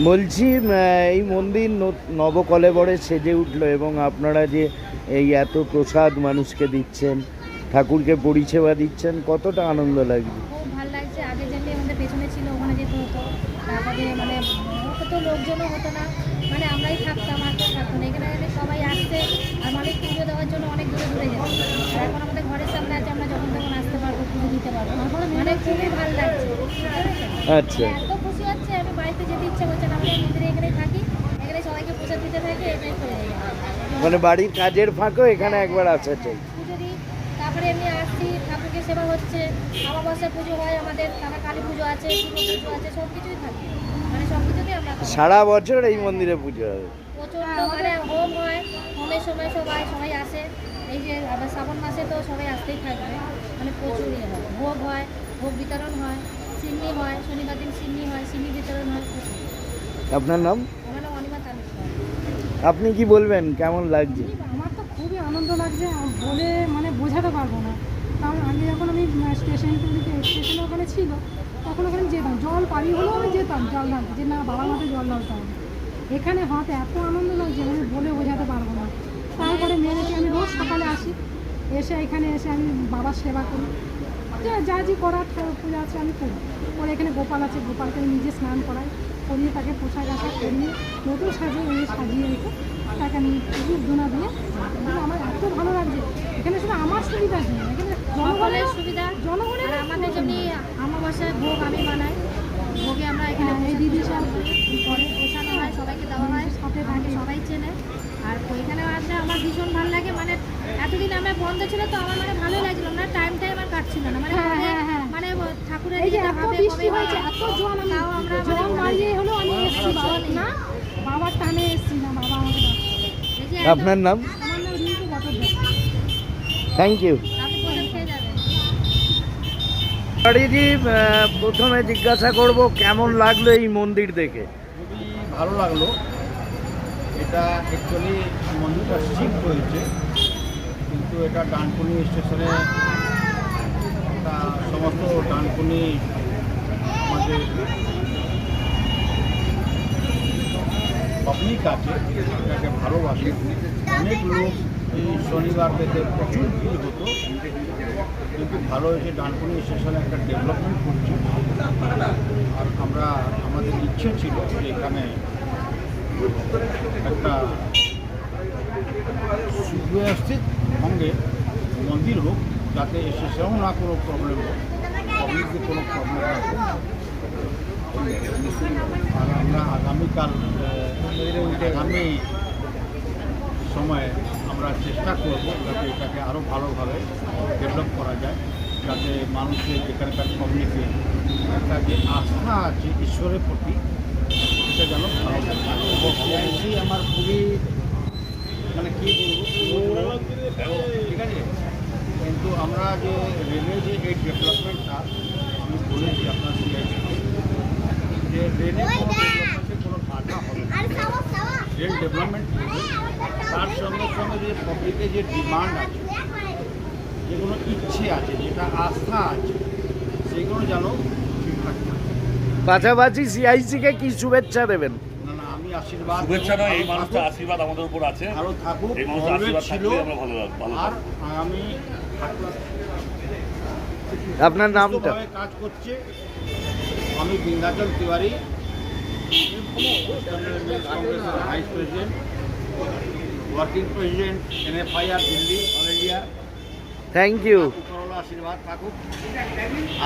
বলছি এই মন্দির নবকলেবরে সেজে উঠল এবং আপনারা যে এই এত প্রসাদ মানুষকে দিচ্ছেন ঠাকুরকে পরিষেবা দিচ্ছেন কতটা আনন্দ লাগছে? খুব ভালো লাগছে। আগে যেতে আমাদের পেছনে ছিল ওখানে যেতে হতো। তারপরে মানে অত লোকজনও হতো না। মানে আমরাই থাকতাম আর কেউ থাকতো না এখানে সবাই আসছে আর মানুষ পুজো দেওয়ার জন্য অনেক দূরে দূরে যেত আর এখন আমাদের ঘরের সামনে আছে আমরা যখন তখন আসতে পারব পুজো দিতে পারব। মানে খুবই ভালো লাগছে। আচ্ছা এত খুশি হচ্ছে আমি বাড়িতে যেতে ইচ্ছে করছে না আমরা মন্দিরে এখানে থাকি এখানে সবাইকে প্রসাদ দিতে থাকি এটাই করে যাই মানে বাড়ির কাজের ফাঁকেও এখানে একবার আসা চাই তারপরে এমনি আসছি ঠাকুরকে সেবা হচ্ছে অমাবস্যা পুজো হয় আমাদের তারপর কালী পুজো আছে পুজো আছে সব কিছুই থাকে। মানে সব কিছুতেই আমরা থাকি। সারা বছর এই মন্দিরে পুজো হবে মানে হোম হয় হোমের সময় সবাই সবাই আসে। এই যে আবার শ্রাবণ মাসে তো সবাই আসতেই থাকবে। মানে প্রচুর ইয়ে হয়। ভোগ হয় ভোগ বিতরণ হয় সিন্নি হয় শনিবার দিন সিন্নি হয় সিন্নি বিতরণ হয় আপনার নাম আমার নাম অনিমা তালুকদার আপনি কি বলবেন? কেমন লাগছে? আমার তো খুবই আনন্দ লাগছে বলে মানে বোঝাতে পারব না। কারণ আগে যখন আমি স্টেশন থেকে স্টেশনের ওখানে ছিল, তখন ওখানে যেতাম। জল পানি হলেও আমি যেতাম, জল ঢালতে যে না বাবার মাঠে জল ঢালতে হবে। এখানে হতে এত আনন্দ লাগছে আমি বলে বোঝাতে পারব না। তারপরে মেরেছি আমি রোজ সকালে আসি, এসে এখানে এসে আমি বাবার সেবা করি। যা যা, যে করার পূজা আছে, আমি করি। পরে এখানে গোপাল আছে, গোপালকে আমি নিজে স্নান করাই। করিয়ে তাকে পোশাক আশাক করিয়ে নতুন সাজিয়ে এনে সাজিয়ে রেখে তাকে আমি পুজো দোনা দিয়ে আমার এত ভালো লাগছে। এখানে শুধু আমার সুবিধা নেই এখানে জনগণের সুবিধা। জনগণের আর আমাদের যেমনি আমাবাসায় ভোগ আমি বানাই ভোগে আমরা এখানে হ্যাঁ, এই দিদি সব পরে পোষানো হয় সবাইকে দেওয়া হয় সাথে থাকে সবাই চেনে। আর ওইখানে আসলে আমার ভীষণ ভালো লাগে। মানে এতদিন আমার বন্ধ ছিল তো আমার মানে ভালো লাগছিল। না টাইম টাইম আমার কাটছিল না। মানে হ্যাঁ, হ্যাঁ। মানে ঠাকুরের এই যে এত বৃষ্টি হয়েছে এত জল আমি আমরা জল মানে মারিয়ে হলেও আমি এসেছি বাবার না। বাবার টানে এসেছি না বাবা আমাকে ডাকছে। আপনার নাম? আমার নাম রিঙ্কু থ্যাংক ইউ বাড়িজি প্রথমে জিজ্ঞাসা করব কেমন লাগল এই মন্দির দেখে? খুবই ভালো লাগল। এটা অ্যাকচুয়ালি মন্দিরটা শিফট হয়েছে কিন্তু এটা ডানকুনি স্টেশনে সমস্ত ডানকুনি আমাদের পাবলিক আছে ভালোবাসে। অনেক লোক এই শনিবার থেকে প্রচুর ভিড় হতো, কিন্তু ভালো হয়েছে ডানকুনি স্টেশনে একটা ডেভেলপমেন্ট করছে। আর আমরা, আমাদের ইচ্ছে ছিল যে এখানে একটা সুব্যবস্থিত সঙ্গে মন্দির হোক যাতে এসেছেও না কোনো প্রবলেম হোক পাবলিককে কোনো প্রবলেম না হোক। আর আমরা আগামীকাল আগামী সময়ে আমরা চেষ্টা করব যাতে এটাকে আরও ভালোভাবে ডেভেলপ করা যায় যাতে মানুষের এখানকার পাবলিকের একটা যে আস্থা আছে ঈশ্বরের প্রতি এটা যেন ভালো আমার খুবই মানে কী বলব? ঠিক আছে? আমরা যে রেলের যে এই ডেভেলপমেন্টটা আমি বলেছি আপনার সিআইসি যে রেলের কোনো ডেভেলপমেন্টে কোনো বাধা হবে রেল ডেভেলপমেন্ট তার সঙ্গে সঙ্গে যে পাবলিকের যে ডিমান্ড আছে যেগুলো ইচ্ছে আছে যেটা আস্থা আছে সেগুলো যেন ঠিকঠাক থাকে। পাশাপাশি সিআইসিকে কি শুভেচ্ছা দেবেন? না না আমি আশীর্বাদ শুভেচ্ছা নয় এই আরও আশীর্বাদ আমাদের উপর আছে। আরও থাকুক এই মানুষটার always আশীর্বাদ ছিল। থাকলে আমরা ভালো ভালো আর থাকব। আগামী থাকবে আপনার নামটা সুস্থভাবে কাজ করছে। আমি বিন্দাচল তিওয়ারি। কংগ্রেসের vice president working president NFIR Delhi all India thank you উপরওয়ালা আশীর্বাদ থাকুক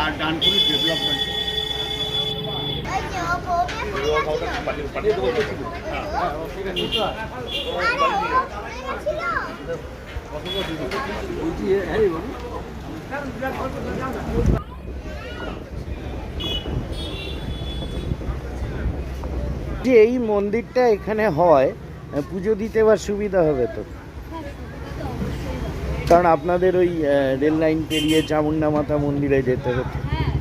আর ডানকুনি ডেভেলপমেন্ট যে এই মন্দিরটা এখানে হয় পুজো দিতে বা সুবিধা হবে তো? কারণ আপনাদের ওই রেল লাইন পেরিয়ে চামুন্ডা মাতা মন্দিরে যেতে হতো। হ্যাঁ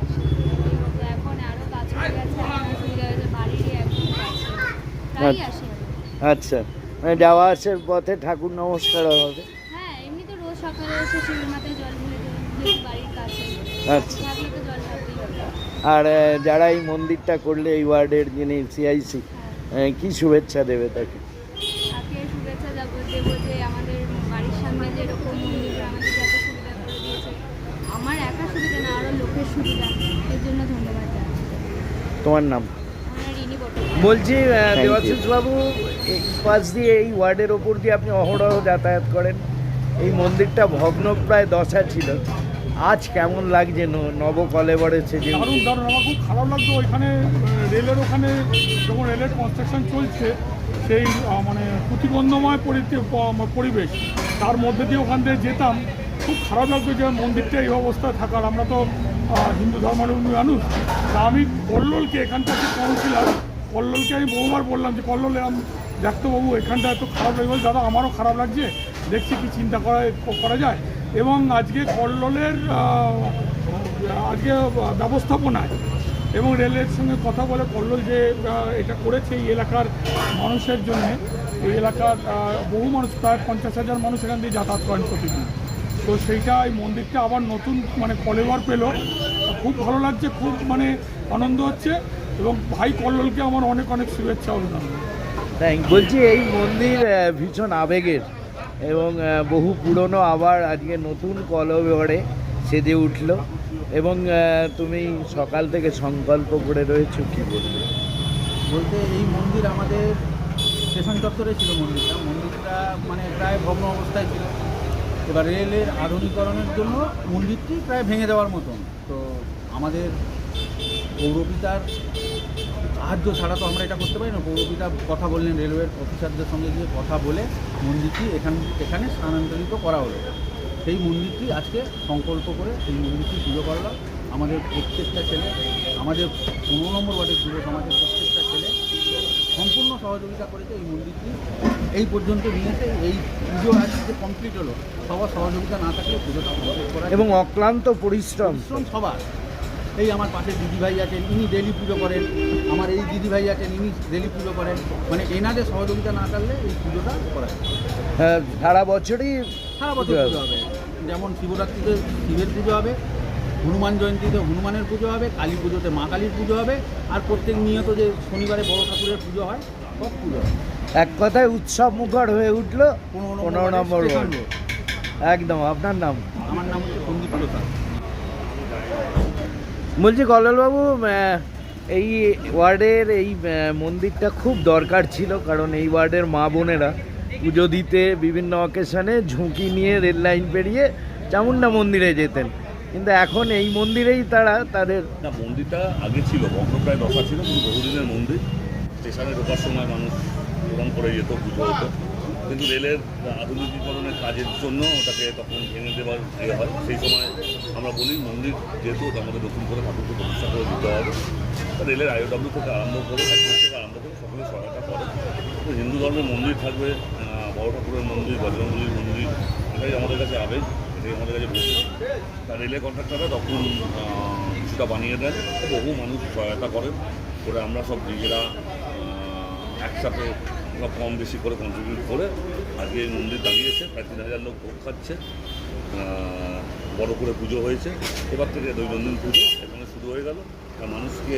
আচ্ছা। আচ্ছা। মানে যাওয়া আসার পথে ঠাকুর নমস্কার হবে। সকালে এসে শিবের মাথায় জল ঢেলে দিই বাড়ির কাছে। আচ্ছা। ভাবলে তো জল আর যারা এই মন্দিরটা করলে এই ওয়ার্ডের যিনি সিআইসি হ্যাঁ। কি শুভেচ্ছা দেবে তাকে? তাকে শুভেচ্ছা দেবো যে আমাদের বাড়ির সামনে যে এরকম মন্দির আমাদেরকে এত সুবিধা করে দিয়েছে। আমার একা সুবিধা না আরও লোকের সুবিধা। এর জন্য ধন্যবাদ তোমার নাম? বলছি. দেবাশিস বাবু পাশ দিয়ে এই ওয়ার্ডের ওপর দিয়ে আপনি অহরহ যাতায়াত করেন? এই মন্দিরটা ভগ্নপ্রায় দশা ছিল। আজ কেমন লাগছে নবকলেবরে দারুণ দারুণ, আমার খুব খারাপ লাগতো ওইখানে রেলের ওখানে যখন রেলের কনস্ট্রাকশন চলছে, সেই মানে প্রতিবন্ধময় পরিতে- পরিবেশ, তার মধ্যে দিয়ে ওখান দিয়ে যেতাম, খুব খারাপ লাগতো যে মন্দিরটা এই অবস্থায় থাকার। আমরা তো হিন্দু ধর্মাবলম্বী মানুষ, তা আমি কল্লোলকে এখানকার যে কাউন্সিলার কল্লোলকে আমি বহুবার বললাম যে, কল্লোলে আমি ডাক্তারবাবু, এখানটা এত খারাপ লাগবে দাদা, আমারও খারাপ লাগছে। দেখছি কি চিন্তা করা করা যায়। এবং আজকে কল্লোলের আজকে ব্যবস্থাপনায় এবং রেলের সঙ্গে কথা বলে কল্লোল যে এটা করেছে এই এলাকার মানুষের জন্য, এই এলাকার বহু মানুষ, প্রায় পঞ্চাশ হাজার মানুষ এখান দিয়ে যাতায়াত করেন প্রতিদিন। তো সেইটা এই মন্দিরটা আবার নতুন মানে কলেবার পেল। খুব ভালো লাগছে, খুব মানে আনন্দ হচ্ছে এবং ভাই কল্লোলকে আমার অনেক অনেক শুভেচ্ছা, অভিনন্দন। থ্যাংক বলছি এই মন্দির ভীষণ আবেগের। এবং বহু পুরনো আবার আজকে নতুন কলবরে সেজে উঠল। এবং তুমি সকাল থেকে সংকল্প করে রয়েছো, কি বলবে? বলতে এই মন্দির আমাদের স্টেশন চত্বরে ছিল মন্দিরটা। মন্দিরটা মানে প্রায় ভগ্ন অবস্থায় ছিল। এবার রেলের আধুনিকরণের জন্য মন্দিরটি প্রায় ভেঙে দেওয়ার মতন। তো আমাদের পৌরপিতার সাহায্য ছাড়া তো আমরা এটা করতে পারি না। পৌরপিতা কথা বললেন রেলওয়ের অফিসারদের সঙ্গে গিয়ে কথা বলে মন্দিরটি এখান এখানে স্থানান্তরিত করা হলো। সেই মন্দিরটি আজকে সংকল্প করে সেই মন্দিরটি পুজো করলাম। আমাদের প্রত্যেকটা ছেলে আমাদের পনেরো নম্বর ওয়ার্ডের যুব সমাজের প্রত্যেকটা ছেলে সম্পূর্ণ সহযোগিতা করেছে এই মন্দিরটি। এই পর্যন্ত নিয়েছে এই পুজো আজকে কমপ্লিট হলো সবার সহযোগিতা না থাকলে পুজোটা কমপ্লিট করা এবং অক্লান্ত পরিশ্রম। পরিশ্রম সবার। এই আমার পাশে দিদিভাই আছেন ইনি ডেলি পুজো করেন। আমার এই দিদিভাই আছেন ইনি ডেলি পুজো করেন। মানে এনাদের সহযোগিতা না থাকলে এই পুজোটা করা যায় না। সারা বছরই সারা বছর পুজো হবে। যেমন শিবরাত্রিতে শিবের পুজো হবে হনুমান জয়ন্তীতে হনুমানের পুজো হবে কালী পুজোতে মা কালীর পুজো হবে আর প্রত্যেক নিয়ত যে শনিবারে বড় ঠাকুরের পুজো হয় সব পুজো এক কথায় উৎসব মুখর হয়ে উঠল পনেরো নম্বর একদম আপনার নাম? আমার নাম হচ্ছে সন্দীপ প্রসাদ। বলছি কল্লোলবাবু এই ওয়ার্ডের এই মন্দিরটা খুব দরকার ছিল, কারণ এই ওয়ার্ডের মা বোনেরা পুজো দিতে বিভিন্ন অকেশনে ঝুঁকি নিয়ে রেল লাইন পেরিয়ে চামুন্ডা মন্দিরে যেতেন। কিন্তু এখন এই মন্দিরেই তারা তাদের না, মন্দিরটা আগে ছিল বঙ্গপ্রায় দশা ছিল, কিন্তু বহুদিনের মন্দির। স্টেশনে ঢোকার সময় মানুষ করে যেত, পুজো হতো। কিন্তু রেলের আধুনিকীকরণের কাজের জন্য ওটাকে তখন ভেঙে দেওয়ার ইয়ে হয়। সেই সময় আমরা বলি মন্দির যেহেতু আমাদের নতুন করে ঠাকুরকে প্রতিষ্ঠা করে দিতে হবে রেলের আইওডব্লিউ থেকে আরম্ভ করে থেকে আরম্ভ করে সকলে সহায়তা করে। তো হিন্দু ধর্মের মন্দির থাকবে বড় ঠাকুরের মন্দির বজরঙ্গলির মন্দির, এটাই আমাদের কাছে আবেগ, এটাই আমাদের কাছে বেশি তা রেলের কন্ট্রাক্টাররা তখন কিছুটা বানিয়ে দেন বহু মানুষ সহায়তা করেন। করে আমরা সব নিজেরা একসাথে সব কম বেশি করে কন্ট্রিবিউট করে আজকে এই মন্দির দাঁড়িয়েছে, প্রায় তিন হাজার লোক ভোগ খাচ্ছে। বড় করে পুজো হয়েছে। এবার থেকে দৈনন্দিন পুজো এখানে শুরু হয়ে গেল। মানুষকে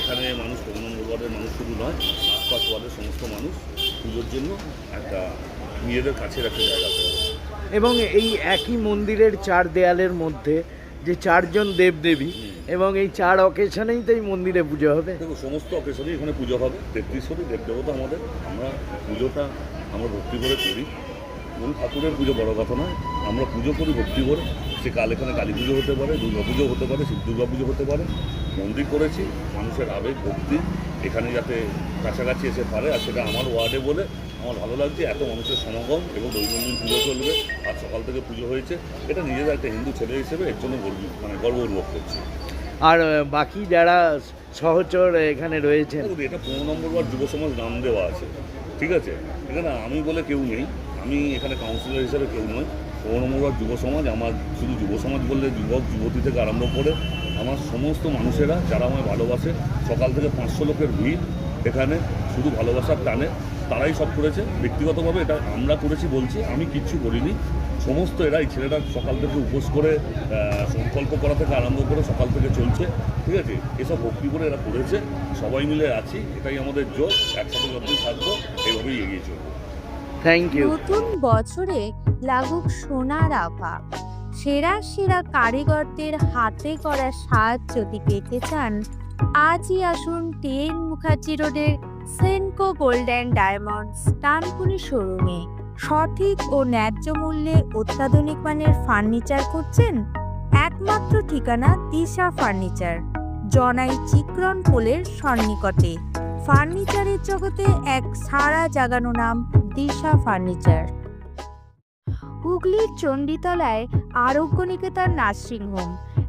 এখানে মানুষ নম্বর ওয়ার্ডের মানুষ শুধু নয়, আশপাশ ওয়ার্ডের সমস্ত মানুষ পুজোর জন্য একটা নিজেদের কাছের একটা জায়গা এবং এই একই মন্দিরের চার দেয়ালের মধ্যে যে চারজন দেবদেবী এবং এই চার অকেশনেই তো এই মন্দিরে পুজো হবে। দেখো সমস্ত অকেশনে এখানে পুজো হবে। তেত্রিশ কোটি দেবদেবতা আমাদের। আমরা পুজোটা আমরা ভক্তি করে করি। কোন ঠাকুরের পুজো বড় কথা নয় আমরা পুজো করি ভক্তি করে সে কাল এখানে কালী পুজো হতে পারে দুর্গা পুজো হতে পারে শিব দুর্গা পুজো হতে পারে। মন্দির করেছি মানুষের আবেগ ভক্তি। এখানে যাতে কাছাকাছি এসে পারে আর সেটা আমার ওয়ার্ডে বলে আমার ভালো লাগছে এত মানুষের সমাগম এবং দৈনন্দিন পুজো চলবে। আর সকাল থেকে পুজো হয়েছে। এটা নিজের একটা হিন্দু ছেলে হিসেবে এর জন্য গর্বিত মানে গর্ব অনুভব করছি। আর বাকি যারা সহচর এখানে রয়েছে এটা পনেরো নম্বর ওয়ার্ড যুব সমাজ নাম দেওয়া আছে। ঠিক আছে? এখানে আমি বলে কেউ নেই। আমি এখানে কাউন্সিলর হিসেবে কেউ নয় পনেরো নম্বর ওয়ার্ড যুব সমাজ আমার শুধু যুব সমাজ বললে যুবক যুবতী থেকে আরম্ভ করে আমার সমস্ত মানুষেরা যারা আমায় ভালোবাসে সকাল থেকে পাঁচশো লোকের ভিড় এখানে শুধু ভালোবাসার টানে। তারাই সব করেছে। ব্যক্তিগতভাবে এটা আমরা করেছি বলছি আমি কিচ্ছু করিনি। সমস্ত এরা এই ছেলেটা সকাল থেকে উপোস করে আহ, সংকল্প করা থেকে আরম্ভ করে সকাল থেকে চলছে ঠিক আছে? এসব ভক্তি করে এরা করেছে সবাই মিলে আছি এটাই আমাদের জোর একসাথে যতদিন থাকব এইভাবেই এগিয়ে চলবো। থ্যাংক ইউ নতুন বছরে লাগুক সোনার আভা। সেরা সেরা কারিগরদের হাতে করা সাজ যদি পেতে চান আজই আসুন টেন মুখার্জি রোডের Senco Gold and Diamonds Dankuni শোরুমে সঠিক ও ন্যায্য মূল্যে অত্যাধুনিক মানের ফার্নিচার করছেন একমাত্র ঠিকানা দিশা ফার্নিচার, জনাই চিক্রন পোলের সন্নিকটে। ফার্নিচারের জগতে এক সারা জাগানো নাম দিশা ফার্নিচার। হুগলির চণ্ডীতলায় আরোগ্য নিকেতন নার্সিংহোম